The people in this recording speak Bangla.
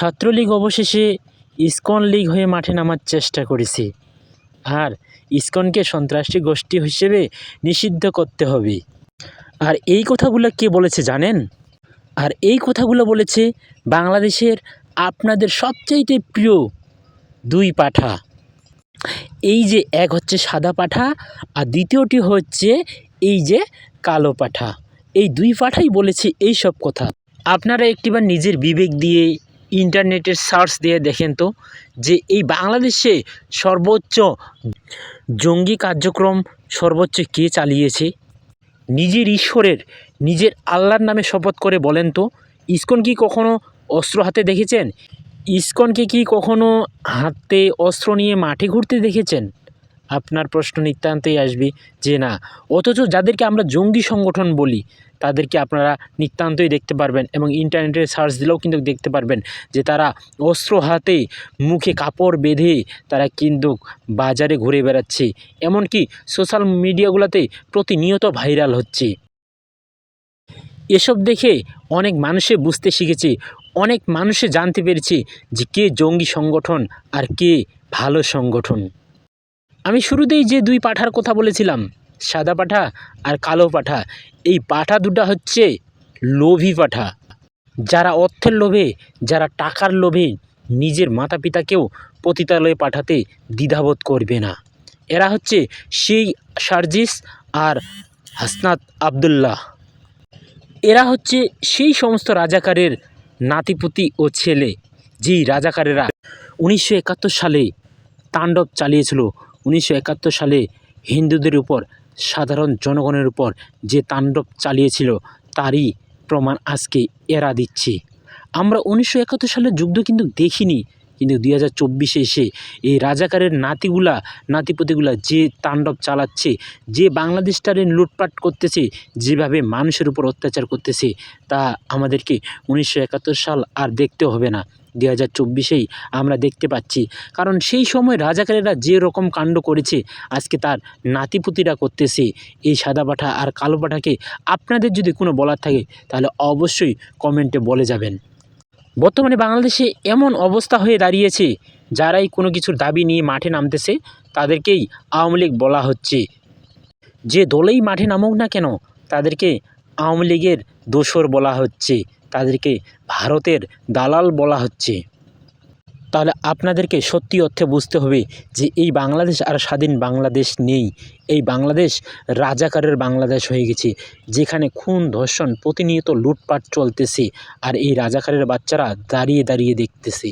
ছাত্রলীগ অবশেষে ইসকন লীগ হয়ে মাঠে নামার চেষ্টা করেছে। আর ইসকনকে সন্ত্রাসী গোষ্ঠী হিসেবে নিষিদ্ধ করতে হবে। আর এই কথাগুলো কে বলেছে জানেন? আর এই কথাগুলো বলেছে বাংলাদেশের আপনাদের সবচাইতে প্রিয় দুই পাঠা। এই যে এক হচ্ছে সাদা পাঠা আর দ্বিতীয়টি হচ্ছে এই যে কালো পাঠা। এই দুই পাঠাই বলেছে এই সব কথা। আপনারা একটিবার নিজের বিবেক দিয়ে ইন্টারনেটের সার্চ দিয়ে দেখেন তো যে এই বাংলাদেশে সর্বোচ্চ জঙ্গি কার্যক্রম সর্বোচ্চ কে চালিয়েছে? নিজের ঈশ্বরের, নিজের আল্লাহর নামে শপথ করে বলেন তো, ইস্কন কি কখনো অস্ত্র হাতে দেখেছেন? ইস্কনকে কি কখনো হাতে অস্ত্র নিয়ে মাঠে ঘুরতে দেখেছেন? আপনার প্রশ্ন নিতান্তই আসবে যে না, অথচ যাদেরকে আমরা জঙ্গি সংগঠন বলি, তাদেরকে আপনারা নিতান্তই দেখতে পারবেন এবং ইন্টারনেটে সার্চ দিলেও কিন্তু দেখতে পারবেন যে তারা অস্ত্র হাতে মুখে কাপড় বেঁধে তারা কিন্তু বাজারে ঘুরে বেড়াচ্ছে। এমনকি সোশ্যাল মিডিয়াগুলোতে প্রতিনিয়ত ভাইরাল হচ্ছে। এসব দেখে অনেক মানুষে বুঝতে শিখেছে, অনেক মানুষে জানতে পেরেছে যে কে জঙ্গি সংগঠন আর কে ভালো সংগঠন। আমি শুরুতেই যে দুই পাঠার কথা বলেছিলাম, সাদা পাঠা আর কালো পাঠা, এই পাঠা দুটা হচ্ছে লোভী পাঠা। যারা অর্থের লোভে, যারা টাকার লোভে নিজের মাতা পিতাকেও পতিতালয়ে পাঠাতে দ্বিধাবোধ করবে না। এরা হচ্ছে সেই সার্জিস আর হাসনাত আবদুল্লাহ। এরা হচ্ছে সেই সমস্ত রাজাকারের নাতিপুতি ও ছেলে, যেই রাজাকারেরা উনিশশো একাত্তর সালে তাণ্ডব চালিয়েছিল উনিশশো একাত্তর সালে হিন্দুদের উপর, সাধারণ জনগণের উপর যে তাণ্ডব চালিয়েছিল, তারই প্রমাণ আজকে এরা দিচ্ছে। আমরা উনিশশো একাত্তর সালের যুদ্ধ কিন্তু দেখিনি, কিন্তু দুই হাজার চব্বিশে এসে এই রাজাকারের নাতিগুলা, নাতিপতিগুলা যে তাণ্ডব চালাচ্ছে, যে বাংলাদেশটারে লুটপাট করতেছে, যেভাবে মানুষের উপর অত্যাচার করতেছে, তা আমাদেরকে উনিশশো একাত্তর সাল আর দেখতে হবে না। দু হাজার চব্বিশেই আমরা দেখতে পাচ্ছি। কারণ সেই সময় রাজাকারেরা যে রকম কাণ্ড করেছে, আজকে তার নাতিপুতিরা করতেছে এই সাদা পাঠা আর কালো পাঠাকে। আপনাদের যদি কোনো বলার থাকে, তাহলে অবশ্যই কমেন্টে বলে যাবেন। বর্তমানে বাংলাদেশে এমন অবস্থা হয়ে দাঁড়িয়েছে, যারাই কোনো কিছুর দাবি নিয়ে মাঠে নামতেছে, তাদেরকেই আওয়ামী লীগ বলা হচ্ছে। যে দলেই মাঠে নামুক না কেন, তাদেরকে আওয়ামী লীগের দোসর বলা হচ্ছে। তাদেরকে ভারতের দালাল বলা হচ্ছে। তাহলে আপনাদেরকে সত্যি অর্থে বুঝতে হবে যে এই বাংলাদেশ আর স্বাধীন বাংলাদেশ নেই। এই বাংলাদেশ রাজাকারের বাংলাদেশ হয়ে গেছে, যেখানে খুন, ধর্ষণ, প্রতিনিয়ত লুটপাট চলতেছে আর এই রাজাকারের বাচ্চারা দাঁড়িয়ে দাঁড়িয়ে দেখতেছে।